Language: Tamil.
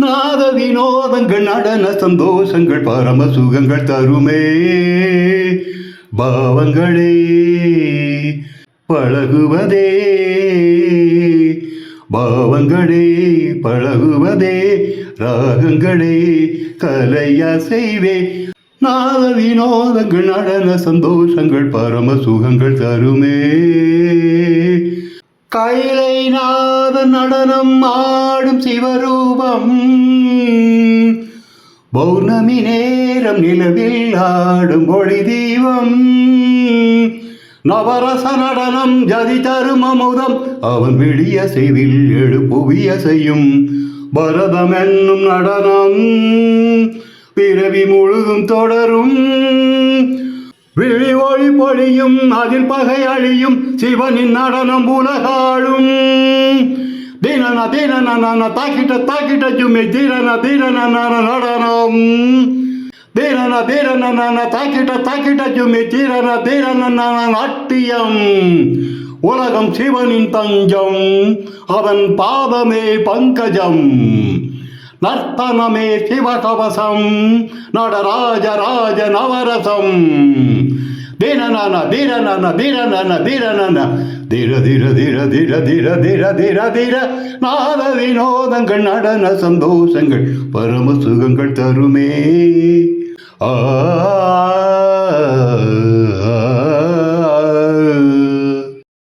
நாத வினோதங்கள் நடன சந்தோஷங்கள் பரம சுகங்கள் தருமே. பாவங்களே பழகுவதே. பாவங்களே பழகுவதே. ராகங்களே கலையா செய்வே நாத வினோதங்கள் நடன சந்தோஷங்கள் பரம சுகங்கள் தருமே. கைலை நாத நடனம் ஆடும் சிவரூபம். பௌர்ணமி நேரம் நிலவில் ஆடும் ஒளி தீபம். நவரச நடனம் ஜதி தரும் அமுதம். அவன் விழிய செய்வில் எழுப்புவிய செய்யும் பரதம் என்னும் நடனம். பிறவி முழுதும் தொடரும். விழி ஒளி பொழியும் அதில் பகை அழியும் சிவனின் நடனம் உலகாளும். தீனன தீனன தாக்கிட்ட தாக்கிட்ட ஜும்மி தீரன தீரன நடனம். தீரன தீரன தாக்கிட்ட தாக்கிட்ட ஜும்மி தீரன தீரன நாட்டியம். உலகம் சிவனின் தஞ்சம் அவன் பாதமே பங்கஜம். நர்த்தனமே சிவகவசம் நடராஜ ராஜ நவரசம். தீரனன தீரனன தீரனன தீரனன தீர தீர தீர தீர தீர தீர தீர தீர. நாத வினோதங்கள் நடன சந்தோஷங்கள் பரம சுகங்கள் தருமே. ஆ